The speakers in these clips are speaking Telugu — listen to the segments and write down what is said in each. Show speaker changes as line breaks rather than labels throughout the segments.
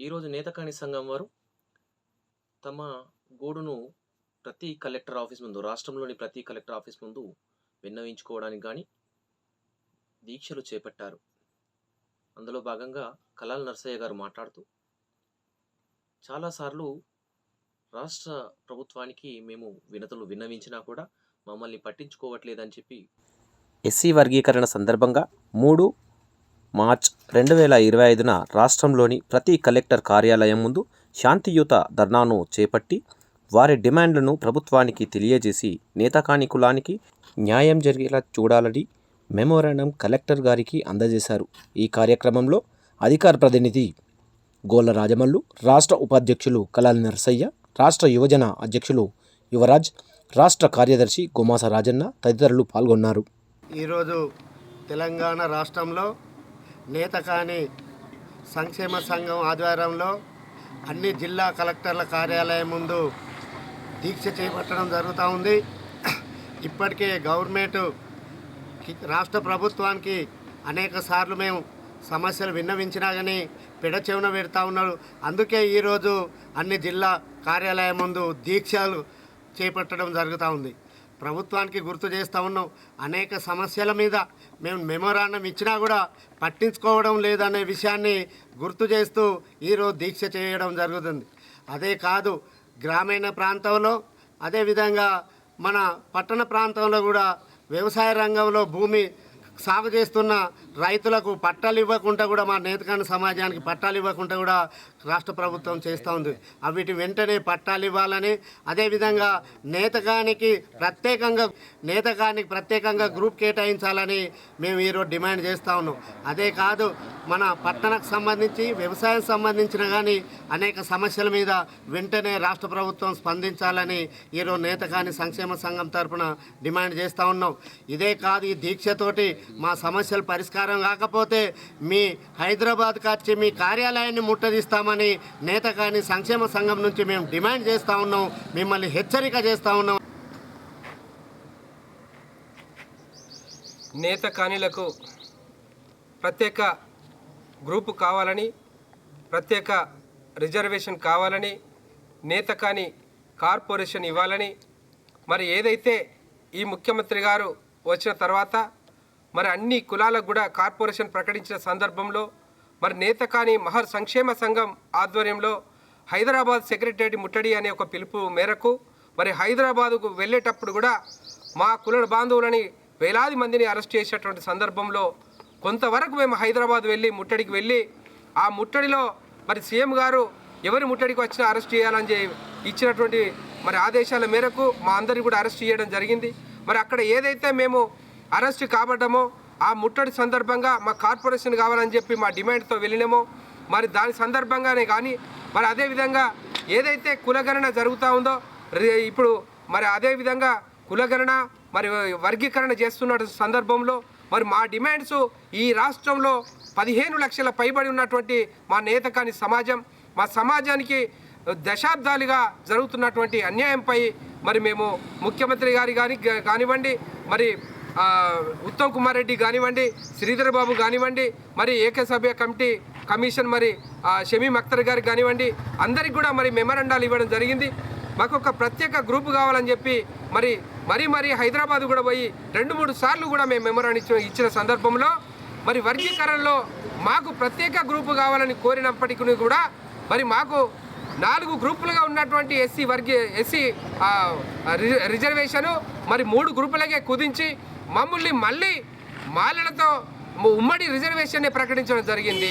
ఈరోజు నేతకాణి సంఘం వారు తమ గూడును ప్రతి కలెక్టర్ ఆఫీస్ ముందు రాష్ట్రంలోని ప్రతి కలెక్టర్ ఆఫీస్ ముందు విన్నవించుకోవడానికి కానీ దీక్షలు చేపట్టారు. అందులో భాగంగా కలాల్ నర్సయ్య గారు మాట్లాడుతూ చాలాసార్లు రాష్ట్ర ప్రభుత్వానికి మేము వినతులు విన్నవించినా కూడా మమ్మల్ని పట్టించుకోవట్లేదని చెప్పి ఎస్సీ వర్గీకరణ సందర్భంగా మూడు మార్చ్ రెండు వేల ఇరవై ఐదున రాష్ట్రంలోని ప్రతి కలెక్టర్ కార్యాలయం ముందు శాంతియుత ధర్నాను చేపట్టి వారి డిమాండ్లను ప్రభుత్వానికి తెలియజేసి నేతకాని కులానికి న్యాయం జరిగేలా చూడాలని మెమోరాండం కలెక్టర్ గారికి అందజేశారు. ఈ కార్యక్రమంలో అధికార ప్రతినిధి గోల రాజమల్లు రాష్ట్ర ఉపాధ్యక్షులు కలాల్ నరసయ్య రాష్ట్ర యువజన అధ్యక్షులు యువరాజ్ రాష్ట్ర కార్యదర్శి గుమాస రాజన్న తదితరులు పాల్గొన్నారు.
ఈరోజు తెలంగాణ రాష్ట్రంలో నేతకాని సంక్షేమ సంఘం ఆధ్వర్యంలో అన్ని జిల్లా కలెక్టర్ల కార్యాలయం ముందు దీక్ష చేపట్టడం జరుగుతూ ఉంది. ఇప్పటికే గవర్నమెంట్ రాష్ట్ర ప్రభుత్వానికి అనేక సార్లు మేము సమస్యలు విన్నవించినా కానీ పెడచెవున పెడతా ఉన్నారు. అందుకే ఈరోజు అన్ని జిల్లా కార్యాలయం ముందు దీక్షలు చేపట్టడం జరుగుతూ ఉంది. ప్రభుత్వానికి గుర్తు చేస్తూ ఉన్నాం. అనేక సమస్యల మీద మేము మెమోరాండం ఇచ్చినా కూడా పట్టించుకోవడం లేదనే విషయాన్ని గుర్తు చేస్తూ ఈరోజు దీక్ష చేయడం జరుగుతుంది. అదే కాదు గ్రామీణ ప్రాంతంలో అదేవిధంగా మన పట్టణ ప్రాంతంలో కూడా వ్యవసాయ రంగంలో భూమి సాగు చేస్తున్న రైతులకు పట్టాలు ఇవ్వకుండా కూడా మా నేతకాని సమాజానికి పట్టాలు ఇవ్వకుండా కూడా రాష్ట్ర ప్రభుత్వం చేస్తూ ఉంది. అవిటి వెంటనే పట్టాలు ఇవ్వాలని అదేవిధంగా నేతకానికి ప్రత్యేకంగా నేతకానికి ప్రత్యేకంగా గ్రూప్ కేటాయించాలని మేము ఈరోజు డిమాండ్ చేస్తూ ఉన్నాం. అదే కాదు మన పట్టణకు సంబంధించి వ్యవసాయం సంబంధించిన కానీ అనేక సమస్యల మీద వెంటనే రాష్ట్ర ప్రభుత్వం స్పందించాలని ఈరోజు నేతకాని సంక్షేమ సంఘం తరపున డిమాండ్ చేస్తూ ఉన్నాం. ఇదే కాదు ఈ దీక్షతోటి మా సమస్యలు పరిష్కారం కాకపోతే మీ హైదరాబాద్కి వచ్చి మీ కార్యాలయాన్ని ముట్టదిస్తామని నేతకాని సంక్షేమ సంఘం నుంచి మేము డిమాండ్ చేస్తూ ఉన్నాం. మిమ్మల్ని హెచ్చరిక చేస్తూ ఉన్నాం.
నేత కానీలకు ప్రత్యేక గ్రూపు కావాలని ప్రత్యేక రిజర్వేషన్ కావాలని నేత కాని కార్పొరేషన్ ఇవ్వాలని మరి ఏదైతే ఈ ముఖ్యమంత్రి గారు వచ్చిన తర్వాత మరి అన్ని కులాలకు కూడా కార్పొరేషన్ ప్రకటించిన సందర్భంలో మరి నేత కాని మహర్ సంక్షేమ సంఘం ఆధ్వర్యంలో హైదరాబాద్ సెక్రటరీ ముట్టడి అనే ఒక పిలుపు మేరకు మరి హైదరాబాదుకు వెళ్ళేటప్పుడు కూడా మా కుల బాంధవులని వేలాది మందిని అరెస్ట్ చేసేటువంటి సందర్భంలో కొంతవరకు మేము హైదరాబాద్ వెళ్ళి ముట్టడికి వెళ్ళి ఆ ముట్టడిలో మరి సీఎం గారు ఎవరి ముట్టడికి వచ్చినా అరెస్ట్ చేయాలని చెప్పి ఇచ్చినటువంటి మరి ఆదేశాల మేరకు మా అందరిని కూడా అరెస్ట్ చేయడం జరిగింది. మరి అక్కడ ఏదైతే మేము అరెస్ట్ కావడము ఆ ముట్టడి సందర్భంగా మా కార్పొరేషన్ కావాలని చెప్పి మా డిమాండ్తో వెళ్ళినామో మరి దాని సందర్భంగానే కానీ మరి అదేవిధంగా ఏదైతే కులగణన జరుగుతూ ఉందో ఇప్పుడు మరి అదేవిధంగా కులగణన మరి వర్గీకరణ చేస్తున్న సందర్భంలో మరి మా డిమాండ్స్ ఈ రాష్ట్రంలో పదిహేను లక్షల పైబడి ఉన్నటువంటి మా నేతకాని సమాజం మా సమాజానికి దశాబ్దాలుగా జరుగుతున్నటువంటి అన్యాయంపై మరి మేము ముఖ్యమంత్రి గారి గారి కానివ్వండి మరి ఉత్తమ్ కుమార్ రెడ్డి కానివ్వండి శ్రీధర్ బాబు కానివ్వండి మరి ఏకసభ్య కమిటీ కమిషన్ మరి షమీమ్ షమీం అఖ్తర్ గారికి కానివ్వండి అందరికి కూడా మరి మెమరండాలు ఇవ్వడం జరిగింది. మాకు ఒక ప్రత్యేక గ్రూప్ కావాలని చెప్పి మరి మరి మరి హైదరాబాద్ కూడా పోయి రెండు మూడు సార్లు కూడా మేము మెమరాన్ని ఇచ్చిన ఇచ్చిన సందర్భంలో మరి వర్గీకరణలో మాకు ప్రత్యేక గ్రూపు కావాలని కోరినప్పటికీ కూడా మరి మాకు నాలుగు గ్రూపులుగా ఉన్నటువంటి ఎస్సీ వర్గీ ఎస్సీ రిజర్వేషను మరి మూడు గ్రూపులకే కుదించి మమ్మల్ని మళ్ళీ మాలలతో ఉమ్మడి రిజర్వేషన్ని ప్రకటించడం జరిగింది.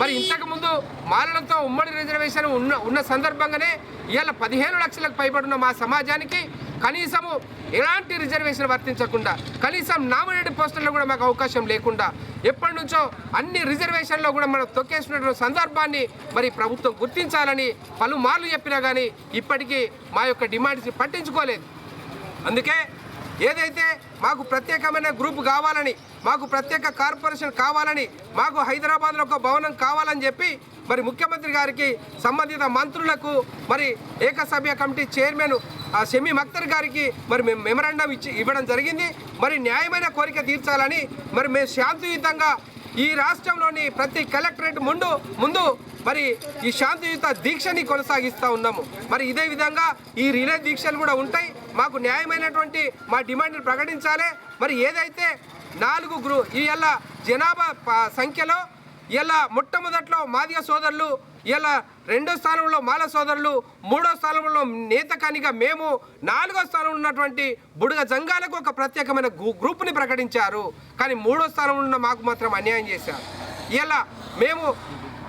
మరి ఇంతకుముందు మాలలతో ఉమ్మడి రిజర్వేషన్ ఉన్న ఉన్న సందర్భంగానే ఇవాళ పదిహేను లక్షలకు పైబడిన మా సమాజానికి కనీసము ఎలాంటి రిజర్వేషన్ వర్తించకుండా కనీసం నామినేటెడ్ పోస్టుల్లో కూడా మాకు అవకాశం లేకుండా ఎప్పటి నుంచో అన్ని రిజర్వేషన్లో కూడా మనం తొక్కేసినటువంటి సందర్భాన్ని మరి ప్రభుత్వం గుర్తించాలని పలుమార్లు చెప్పినా కానీ ఇప్పటికీ మా యొక్క డిమాండ్స్ పట్టించుకోలేదు. అందుకే ఏదైతే మాకు ప్రత్యేకమైన గ్రూప్ కావాలని మాకు ప్రత్యేక కార్పొరేషన్ కావాలని మాకు హైదరాబాద్లో ఒక భవనం కావాలని చెప్పి మరి ముఖ్యమంత్రి గారికి సంబంధిత మంత్రులకు మరి ఏకసభ్య కమిటీ చైర్మన్ ఆ షమీ అఖ్తర్ గారికి మరి మేము మెమరాండం ఇచ్చి ఇవ్వడం జరిగింది. మరి న్యాయమైన కోరిక తీర్చాలని మరి మేము శాంతియుతంగా ఈ రాష్ట్రంలోని ప్రతి కలెక్టరేట్ ముందు ముందు మరి ఈ శాంతియుత దీక్షని కొనసాగిస్తూ ఉన్నాము. మరి ఇదే విధంగా ఈ రిలే దీక్షలు కూడా ఉంటాయి. మాకు న్యాయమైనటువంటి మా డిమాండ్ని ప్రకటించాలి. మరి ఏదైతే నాలుగు గ్రూ ఈ జనాభా సంఖ్యలో ఇలా మొట్టమొదట్లో మాదిగ సోదరులు ఇలా రెండో స్థానంలో మాల సోదరులు మూడో స్థానంలో నేతకానిగా మేము నాలుగో స్థానంలో ఉన్నటువంటి బుడుగ జంగాలకు ఒక ప్రత్యేకమైన గ్రూప్ని ప్రకటించారు. కానీ మూడో స్థానంలో ఉన్న మాకు మాత్రం అన్యాయం చేశారు. ఇలా మేము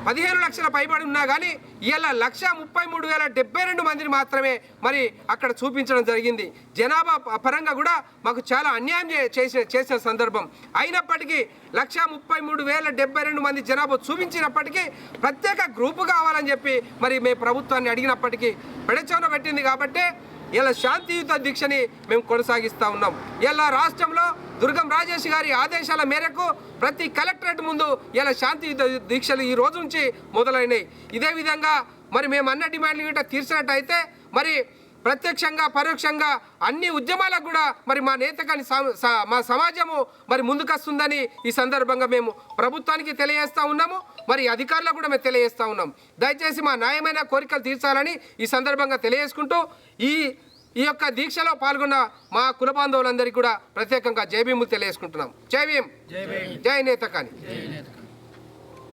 పదిహేను లక్షల పైబడి ఉన్నా కానీ ఇలా లక్ష ముప్పై మూడు వేల డెబ్బై రెండు మందిని మాత్రమే మరి అక్కడ చూపించడం జరిగింది. జనాభా పరంగా కూడా మాకు చాలా అన్యాయం చేసిన చేసిన సందర్భం. అయినప్పటికీ లక్ష ముప్పై మూడు వేల డెబ్బై రెండు మంది జనాభా చూపించినప్పటికీ ప్రత్యేక గ్రూపు కావాలని చెప్పి మరి మేము ప్రభుత్వాన్ని అడిగినప్పటికీ పెడచవన పెట్టింది కాబట్టి ఇలా శాంతియుత దీక్షని మేము కొనసాగిస్తూ ఉన్నాం. ఇలా రాష్ట్రంలో దుర్గం రాజేష్ గారి ఆదేశాల మేరకు ప్రతి కలెక్టరేట్ ముందు ఇలా శాంతియుత దీక్షలు ఈ రోజు నుంచి మొదలైనవి ఇదే విధంగా మరి మేము అన్న డిమాండ్లు గిట్ట తీర్చినట్టయితే మరి ప్రత్యక్షంగా పరోక్షంగా అన్ని ఉద్యమాలకు కూడా మరి మా నేతకాని సమ- స- మా సమాజము మరి ముందుకొస్తుందని ఈ సందర్భంగా మేము ప్రభుత్వానికి తెలియజేస్తా ఉన్నాము. మరి అధికారులకు కూడా మేము తెలియజేస్తా ఉన్నాం. దయచేసి మా న్యాయమైన కోరికలు తీర్చాలని ఈ సందర్భంగా తెలియజేసుకుంటూ ఈ ఈ యొక్క దీక్షలో పాల్గొన్న మా కుల బాంధవులందరికీ కూడా ప్రత్యేకంగా జై భీములు తెలియజేసుకుంటున్నాం. జై భీమ్. జై నేతకాని